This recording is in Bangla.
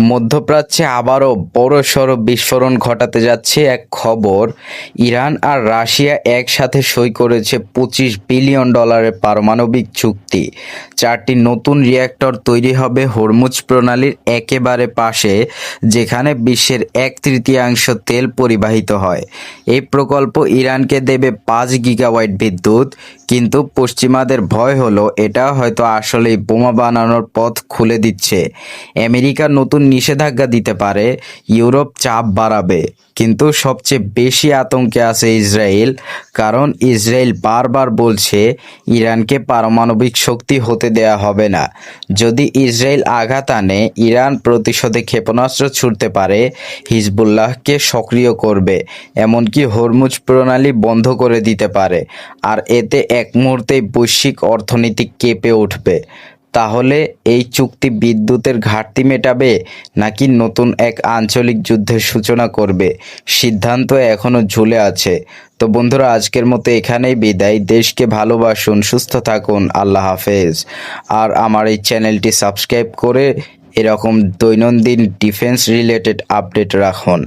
মধ্যপ্রাচ্যে আবারও বড়সড় বিস্ফোরণ ঘটাতে যাচ্ছে এক খবর। ইরান আর রাশিয়া একসাথে সই করেছে পঁচিশ বিলিয়ন ডলারের পারমাণবিক চুক্তি। চারটি নতুন রিয়্যাক্টর তৈরি হবে হরমুজ প্রণালীর একেবারে পাশে, যেখানে বিশ্বের এক তৃতীয়াংশ তেল পরিবাহিত হয়। এই প্রকল্প ইরানকে দেবে পাঁচ গিগাওয়াট বিদ্যুৎ, কিন্তু পশ্চিমাদের ভয় হলো, এটা হয়তো আসলেই বোমা বানানোর পথ খুলে দিচ্ছে। আমেরিকা নতুন নিষেধাজ্ঞা দিতে পারে, ইউরোপ চাপ বাড়াবে। কিন্তু সবচেয়ে বেশি আতঙ্কে আছে ইসরায়েল, কারণ ইসরায়েল বারবার বলছে ইরানকে পারমাণবিক শক্তি হতে দেয়া হবে না। যদি ইসরায়েল আঘাত আনে, ইরান প্রতিশোধে ক্ষেপণাস্ত্র ছুড়তে পারে, হিজবুল্লাহকে সক্রিয় করবে, এমনকি হরমুজ প্রণালী বন্ধ করে দিতে পারে। আর এতে এক মুহূর্তেই বৈশ্বিক অর্থনীতি কেঁপে উঠবে। তাহলে এই চুক্তি বিদ্যুতের ঘাটতি মেটাবে নাকি নতুন এক আঞ্চলিক যুদ্ধের সূচনা করবে? সিদ্ধান্ত এখনও ঝুলে আছে। তো বন্ধুরা, আজকের মতো এখানেই বিদায়। দেশকে ভালোবাসুন, সুস্থ থাকুন। আল্লাহ হাফেজ। আর আমার এই চ্যানেলটি সাবস্ক্রাইব করে এরকম দৈনন্দিন ডিফেন্স রিলেটেড আপডেট রাখুন।